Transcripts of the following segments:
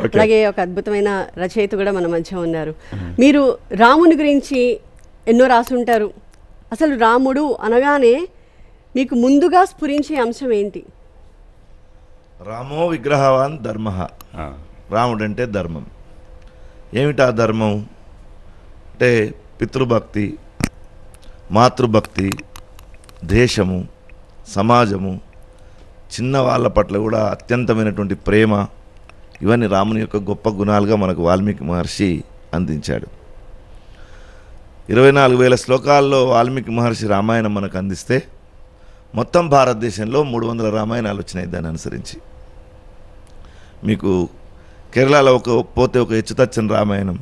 అలాగే ఒక అద్భుతమైన రచయిత కూడా మన మధ్య ఉన్నారు. మీరు రాముని గురించి ఎన్నో రాసుంటారు. అసలు రాముడు అనగానే మీకు ముందుగా స్ఫురించే అంశం ఏంటి? రామో విగ్రహవాన్ ధర్మ. రాముడు అంటే ధర్మం. ఏమిటా ధర్మం? అంటే పితృభక్తి మాతృభక్తి దేశము సమాజము చిన్న వాళ్ళ పట్ల కూడా అత్యంతమైనటువంటి ప్రేమ ఇవన్నీ రాముని యొక్క గొప్ప గుణాలుగా మనకు వాల్మీకి మహర్షి అందించాడు. ఇరవై నాలుగు వేల శ్లోకాల్లో వాల్మీకి మహర్షి రామాయణం మనకు అందిస్తే మొత్తం భారతదేశంలో మూడు వందల రామాయణాలు వచ్చినాయి దాన్ని అనుసరించి. మీకు కేరళలో ఒక పోతే ఒక హెచ్చుతచ్చని రామాయణం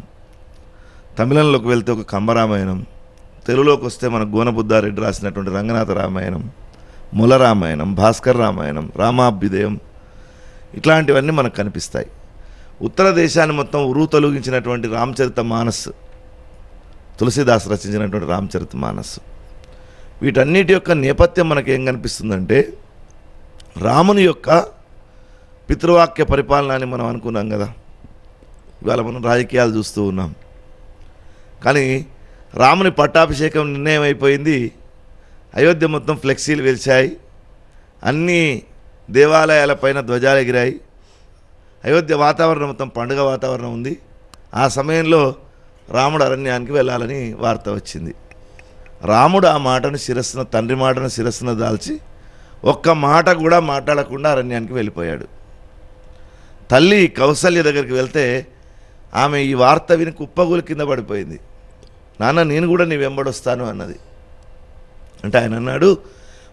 తమిళంలోకి వెళ్తే ఒక కంబరామాయణం తెలుగులోకి వస్తే మన గోనబుద్ధారెడ్డి రాసినటువంటి రంగనాథ రామాయణం ముల రామాయణం భాస్కర్ రామాయణం రామాభ్యుదయం ఇట్లాంటివన్నీ మనకు కనిపిస్తాయి. ఉత్తర దేశాన్ని మొత్తం ఉరువు తొలగించినటువంటి రామచరిత మానస్ తులసిదాస్ రచించినటువంటి రామచరిత మానస్. వీటన్నిటి యొక్క నేపథ్యం మనకేం ఏం కనిపిస్తుందంటే రాముని యొక్క పితృవాక్య పరిపాలన అని మనం అనుకున్నాం కదా. ఇవాళ మనం రాజకీయాలు చూస్తూ ఉన్నాం. కానీ రాముని పట్టాభిషేకం నిర్ణయం అయిపోయింది అయోధ్య మొత్తం ఫ్లెక్సీలు వెలిచాయి. అన్నీ దేవాలయాల పైన ధ్వజాలు ఎగిరాయి. అయోధ్య వాతావరణం మొత్తం పండుగ వాతావరణం ఉంది. ఆ సమయంలో రాముడు అరణ్యానికి వెళ్ళాలని వార్త వచ్చింది. రాముడు ఆ మాటను శిరస్సున తండ్రి మాటను శిరస్సున దాల్చి ఒక్క మాట కూడా మాట్లాడకుండా అరణ్యానికి వెళ్ళిపోయాడు. తల్లి కౌసల్య దగ్గరికి వెళ్తే ఆమె ఈ వార్త విని కుప్పగూలు కింద పడిపోయింది. నాన్న నేను కూడా నీ వెంబడొస్తాను అన్నది. అంటే ఆయన అన్నాడు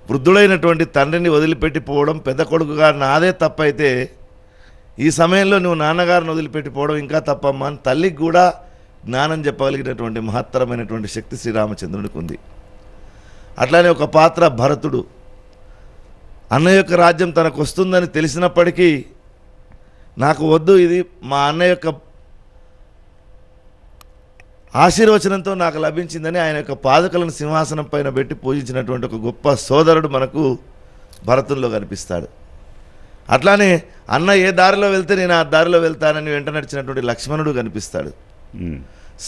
వృద్ధుడైనటువంటి తండ్రిని వదిలిపెట్టిపోవడం పెద్ద కొడుకుగా నాదే తప్పైతే ఈ సమయంలో నువ్వు నాన్నగారిని వదిలిపెట్టిపోవడం ఇంకా తప్పమ్మా అని తల్లికి కూడా జ్ఞానం చెప్పగలిగినటువంటి మహత్తరమైనటువంటి శక్తి శ్రీరామచంద్రుడికి ఉంది. అట్లానే ఒక పాత్ర భరతుడు. అన్న యొక్క రాజ్యం తనకు వస్తుందని తెలిసినప్పటికీ నాకు వద్దు ఇది మా అన్న యొక్క ఆశీర్వచనంతో నాకు లభించిందని ఆయన యొక్క పాదకులను సింహాసనం పైన పెట్టి పూజించినటువంటి ఒక గొప్ప సోదరుడు మనకు భరతంలో కనిపిస్తాడు. అట్లానే అన్న ఏ దారిలో వెళ్తే నేను ఆ దారిలో వెళ్తానని వెంట నడిచినటువంటి లక్ష్మణుడు కనిపిస్తాడు.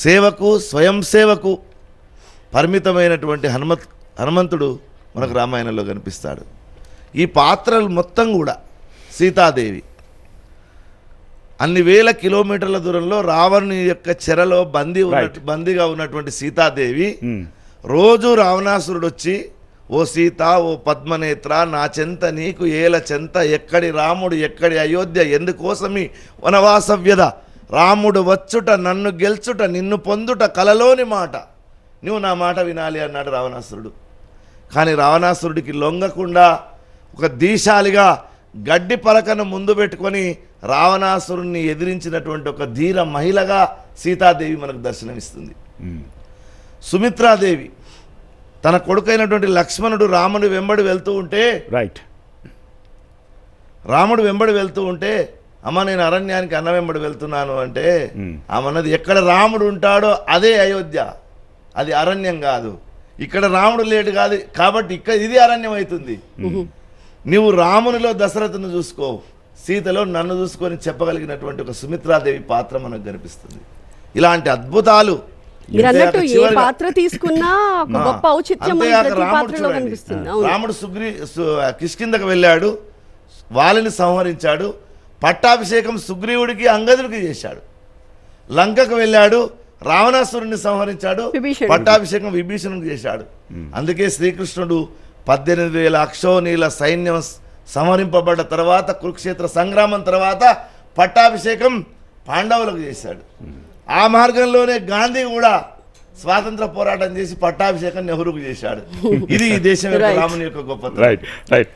సేవకు స్వయం సేవకు పరిమితమైనటువంటి హనుమత్ హనుమంతుడు మనకు రామాయణంలో కనిపిస్తాడు. ఈ పాత్రలు మొత్తం కూడా సీతాదేవి. అన్ని వేల కిలోమీటర్ల దూరంలో రావణుని యొక్క చెరలో బందీ ఉన్నట్టు బందీగా ఉన్నటువంటి సీతాదేవి ఉమ్, రోజు రావణాసురుడు వచ్చి ఓ సీత ఓ పద్మనేత్ర నా చెంత నీకు ఏల చెంత ఎక్కడి రాముడు ఎక్కడి అయోధ్య ఎందుకోసమి వనవాస వ్యధ రాముడు వచ్చుట నన్ను గెల్చుట నిన్ను పొందుట కలలోని మాట. నువ్వు నా మాట వినాలి అన్నాడు రావణాసురుడు. కానీ రావణాసురుడికి లొంగకుండా ఒక దీశాలిగా గడ్డి పలకను ముందు పెట్టుకొని రావణాసురుణ్ణి ఎదిరించినటువంటి ఒక ధీర మహిళగా సీతాదేవి మనకు దర్శనమిస్తుంది. సుమిత్రాదేవి తన కొడుకైనటువంటి లక్ష్మణుడు రాముడు వెంబడి వెళ్తూ ఉంటే రైట్ రాముడు వెంబడి వెళ్తూ ఉంటే అమ్మ నేను అరణ్యానికి అన్న వెంబడి వెళ్తున్నాను అంటే. ఆమెన్నది ఎక్కడ రాముడు ఉంటాడో అదే అయోధ్య. అది అరణ్యం కాదు. ఇక్కడ రాముడు లేడు కాదు కాబట్టి ఇక్కడ ఇది అరణ్యం అవుతుంది నువ్వు రామునిలో దశరథను చూసుకో. సీతలో నన్ను చూసుకొని చెప్పగలిగినటువంటి ఒక సుమిత్రాదేవి పాత్ర మనకు కనిపిస్తుంది. ఇలాంటి అద్భుతాలు రాముడు పాత్రలో చూడండి. కనిపిస్తుంది. అవును. రాముడు సుగ్రీ కిష్కిందకు వెళ్ళాడు. వాలిని సంహరించాడు. పట్టాభిషేకం సుగ్రీవుడికి అంగదుడికి చేశాడు. లంకకు వెళ్ళాడు. రావణాసురుణ్ణి సంహరించాడు. పట్టాభిషేకం విభీషణుడికి చేశాడు. అందుకే శ్రీకృష్ణుడు పద్దెనిమిది వేల అక్షోనీల సైన్యం స- సంహరింపబడ్డ తర్వాత కురుక్షేత్ర సంగ్రామం తర్వాత పట్టాభిషేకం పాండవులకు చేశాడు. ఆ మార్గంలోనే గాంధీ కూడా స్వాతంత్ర పోరాటం చేసి పట్టాభిషేకం నెహ్రూకు చేశాడు. ఇది ఈ దేశం యొక్క. రాముని యొక్క గొప్పతనం. Right right